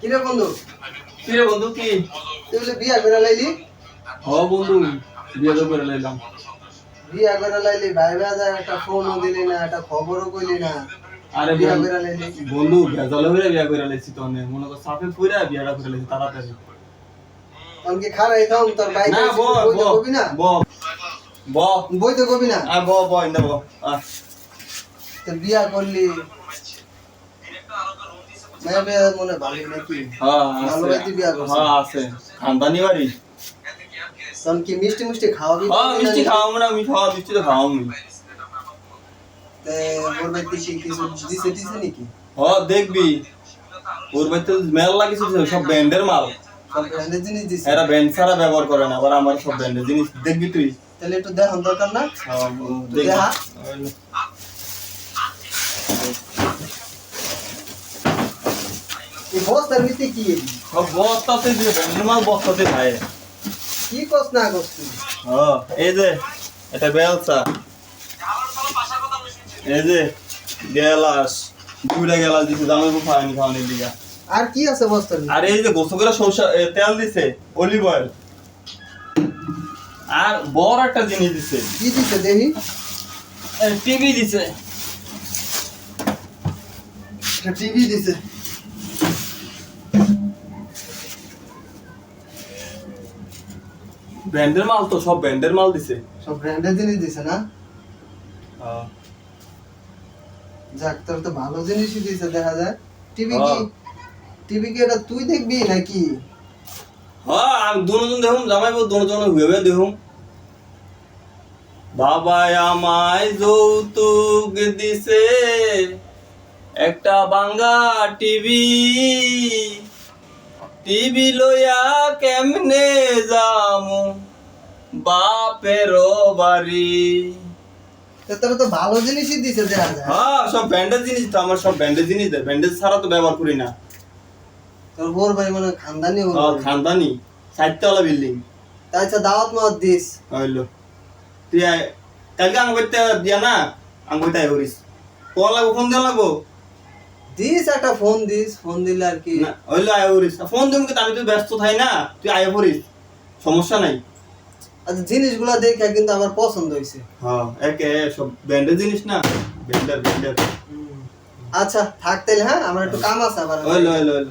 কিরে বন্ধু? কি রে বন্ধু কি? তুই বিয়া করে লাইলি? হ বন্ধু বিয়ে তো করে লাইলাম। বিয়া করে লাইলি ভাই ভাই একটা ফোনও দিলি না একটা খবরও কইলি না। আরে বন্ধু- ভেজালে হয়ে বিয়া করে লাইছি তো অনেক মনে কর সাপে পুরা বিয়াটা করে লাইছি তাড়াতাড়ি। তখন কি খারাই থাম তোর ভাই না ব ব না? ব ব বই তো কবি না? আ ব ব ইন্দা ব তো বিয়া করলি। মেয়ে বিয়া মনে ভালো নাকি? হ্যাঁ ভালো বিয়া। হ্যাঁ আছে। খানদানি বাড়ি। তখন কি মিষ্টি মিষ্টি খাওয়াবি? হ্যাঁ মিষ্টি খাওয়াবো না আমি খাওয়া মিষ্টি তো খাওয়াবো। তে ওর বাড়িতে কি কিছু দিছে দিছে নাকি? হ দেখবি। ওর বাড়িতে মেল লাগিছে সব ব্র্যান্ডের মাল। সব ব্র্যান্ডের জিনিস দিছে? এরা ব্র্যান্ড ছাড়া ব্যবহার করে না আবার আমার সব ব্র্যান্ডের জিনিস। দেখবি তুই? তাহলে একটু দেখান দরকার না? তো দেখবি। দেখা। এই বস্তার ভিতরে কি সব বস্তাতে দিয়ে মাল বস্তাতে খায়। কি না হ্যাঁ, এই যে এটা বেলসা এই যে গেলাস। দুইটা গেলাস দিছে দামে খুব খাওয়ানি খাওয়ানির দিকে আর কি আছে বস্তার আর এই যে গোসল করে সরষা তেল দিছে অলিভ অয়েল। আর বড় একটা জিনিস দিছে। কি দিছে দেখি টিভি দিছে। টিভি দিছে। ব্র্যান্ডের মাল তো সব ব্র্যান্ডের মাল দিছে। সব ব্র্যান্ডের জিনিস দিছে না? হ্যাঁ। যাক তোর তো ভালো জিনিসই দিছে দেখা যায় টিভি কি। টিভি কি এটা তুই দেখবি নাকি? হ্যাঁ আমি দুজন দেখুন জামাই বউ দুজন দেখুন বাবাই আমায় যৌতুক দিছে একটা বাঙ্গা টিভি। টিভি লইয়া কেমনে যামু বাপের বাড়ি। তোর তো ভালো জিনিসই দিছে দেখা যায়। হ্যাঁ সব ব্যান্ডেজ জিনিস তো আমার সব ব্যান্ডেজ জিনিস দেয় ব্যান্ডেজ ছাড়া তো ব্যবহার করি না। তোর বোর ভাই মানে খানদানি ওর হ্যাঁ। খানদানি। সাততলা বিল্ডিং তাই তো দাওয়াত মাওয়াত দিস। হইল। তুই কালকে আঙ্গ করতে দিয়া না আঙ্গ করতে আয় করিস। কল লাগবো ফোন দেওয়া লাগবো? দিস একটা ফোন দিস ফোন দিলে আর কি। হইল আয় করিস। ফোন দিম কিন্তু আমি তো ব্যস্ত থাই না তুই আয় করিস। সমস্যা নাই। আচ্ছা জিনিসগুলা দেখে কিন্তু আমার পছন্দ হয়েছে হ্যাঁ একে সব ব্যান্ডের জিনিস না? ব্যান্ডার ব্যান্ডার আচ্ছা থাক তাহলে হ্যাঁ? আমার একটু কাম আছে আবার। ওই হইল হইল